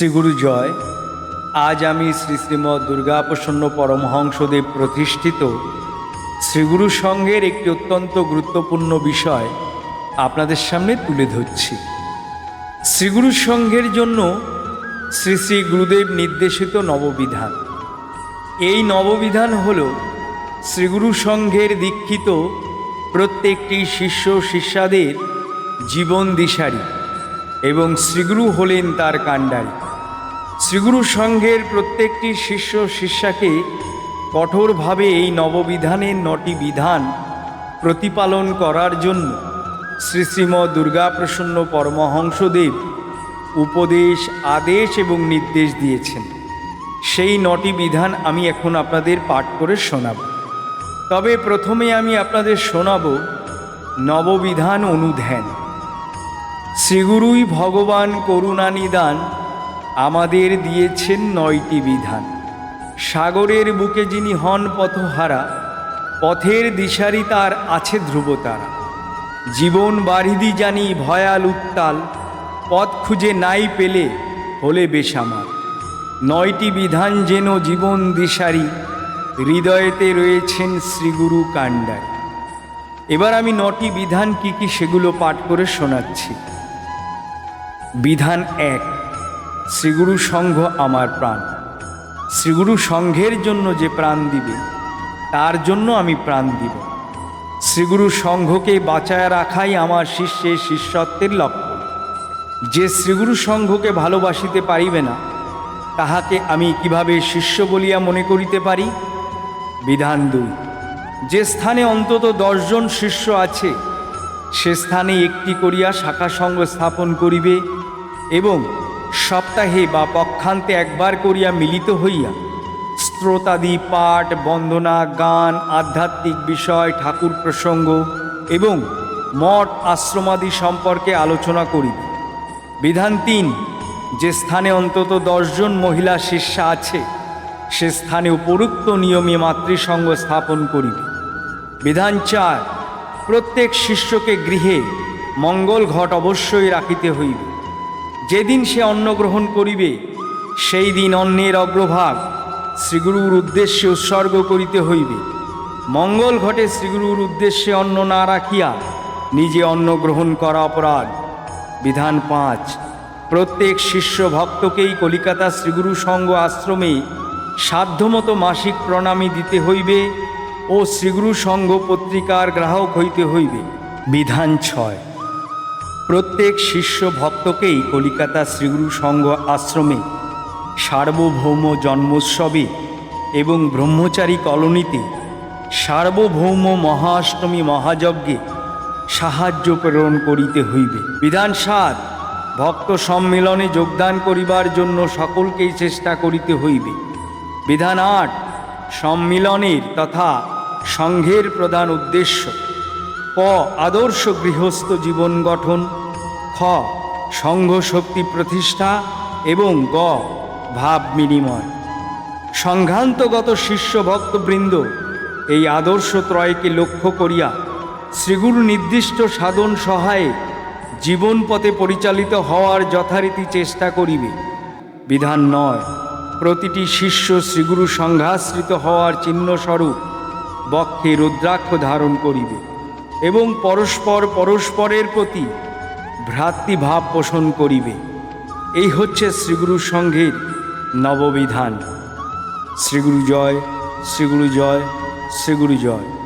শ্রীগুরু জয়। আজ আমি শ্রী শ্রীমৎ দুর্গাপ্রসন্ন পরমহংসদেব প্রতিষ্ঠিত। শ্রীগুরু সঙ্গের একটি অত্যন্ত গুরুত্বপূর্ণ বিষয় আপনাদের সামনে তুলে ধরছি। শ্রীগুরু সঙ্ঘের জন্য শ্রী শ্রী গুরুদেব নির্দেশিত নববিধান। এই নববিধান হল শ্রীগুরু সংঘের দীক্ষিত প্রত্যেকটি শিষ্য শিষ্যাদের জীবন দিশারি এবং শ্রীগুরু হলেন তার কাণ্ডারি। শ্রীগুরু সংঘের প্রত্যেকটি শিষ্য শিষ্যাকে কঠোরভাবে এই নববিধানের নটি বিধান প্রতিপালন করার জন্য শ্রী শ্রীম দুর্গাপ্রসন্ন পরমহংসদেব উপদেশ, আদেশ এবং নির্দেশ দিয়েছেন। সেই নটি বিধান আমি এখন আপনাদের পাঠ করে শোনাব। তবে প্রথমে আমি আপনাদের শোনাব নববিধান অনুধ্যান। শ্রীগুরুই ভগবান করুণানিদান আমাদের দিয়েছেন নয়টি বিধান। সাগরের বুকে যিনি হন পথহারা, পথের দিশারি তার আছে ধ্রুবতারা। জীবন বারিধি জানি ভয়াল উত্তাল, পথ খুঁজে নাই পেলে হলে বেসামাল। নয়টি বিধান যেন জীবন দিশারি, হৃদয়েতে রয়েছেন শ্রীগুরু কাণ্ডারি। এবার আমি নটি বিধান কি কি সেগুলো পাঠ করে শোনাচ্ছি। বিধান এক শ্রীগুরু সংঘ আমার প্রাণ। শ্রীগুরু সংঘের জন্য যে প্রাণ দিবে, তার জন্য আমি প্রাণ দিব। শ্রীগুরু সংঘকে বাঁচায় রাখাই আমার শিষ্যের শিষ্যত্বের লক্ষ্য। যে শ্রীগুরু সংঘকে ভালোবাসিতে পারিবে না, তাহাকে আমি কীভাবে শিষ্য বলিয়া মনে করিতে পারি? বিধান দুই, যে স্থানে অন্তত দশজন শিষ্য আছে, সে স্থানে একটি করিয়া শাখা সঙ্গ স্থাপন করিবে এবং সপ্তাহে বা পক্ষান্তে একবার করিয়া মিলিত হইয়া স্রোতাদি পাঠ, বন্দনা, গান, আধ্যাত্মিক বিষয়, ঠাকুর প্রসঙ্গ এবং মঠ আশ্রমাদি সম্পর্কে আলোচনা করিবে। বিধান তিন, যে স্থানে অন্তত দশজন মহিলা শিষ্যা আছে, সে স্থানে উপরুক্ত নিয়মে মাতৃসঙ্গ স্থাপন করিবে। বিধান চার, প্রত্যেক শিষ্যকে গৃহে মঙ্গল ঘট অবশ্যই রাখিতে হইবে। যেদিন সে অন্ন গ্রহণ করিবে, সেই দিন অন্নের অগ্রভাগ শ্রীগুরুর উদ্দেশ্যে উৎসর্গ করিতে হইবে। মঙ্গল ঘটে শ্রীগুরুর উদ্দেশ্যে অন্ন না রাখিয়া নিজে অন্ন গ্রহণ করা অপরাধ। বিধান পাঁচ, প্রত্যেক শিষ্য ভক্তকেই কলিকাতা শ্রীগুরু সংঘ আশ্রমে সাধ্যমতো মাসিক প্রণামী দিতে হইবে ও শ্রীগুরু সংঘ পত্রিকার গ্রাহক হইতে হইবে। বিধান ছয় প্রত্যেক শিষ্য ভক্তকেই কলিকাতা শ্রীগুরু সংঘ আশ্রমে সার্বভৌম জন্মোৎসবে এবং ব্রহ্মচারী কলোনিতে সার্বভৌম মহাষ্টমী মহাযজ্ঞে সাহায্য প্রেরণ করিতে হইবে। বিধান সাত ভক্ত সম্মেলনে যোগদান করিবার জন্য সকলকেই চেষ্টা করিতে হইবে। বিধান আট, সম্মিলনের তথা সংঘের প্রধান উদ্দেশ্য ক আদর্শ গৃহস্থ জীবন গঠন খ সংঘ শক্তি প্রতিষ্ঠা এবং গ, ভাব বিনিময়। সংঘান্তগত শিষ্য ভক্তবৃন্দ এই আদর্শ ত্রয়কে লক্ষ্য করিয়া শ্রীগুরু নির্দিষ্ট সাধন সহায়ে জীবন পথে পরিচালিত হওয়ার যথারীতি চেষ্টা করিবে। বিধান নয়, প্রতিটি শিষ্য শ্রীগুরু সংঘাশ্রিত হওয়ার চিহ্নস্বরূপ বক্ষে রুদ্রাক্ষ ধারণ করিবে এবং পরস্পর পরস্পরের প্রতি ভ্রাতৃভাব পোষণ করিবে। এই হচ্ছে শ্রীগুরু সংঘের নববিধান। শ্রীগুরু জয় শ্রীগুরু জয় শ্রীগুরু জয়।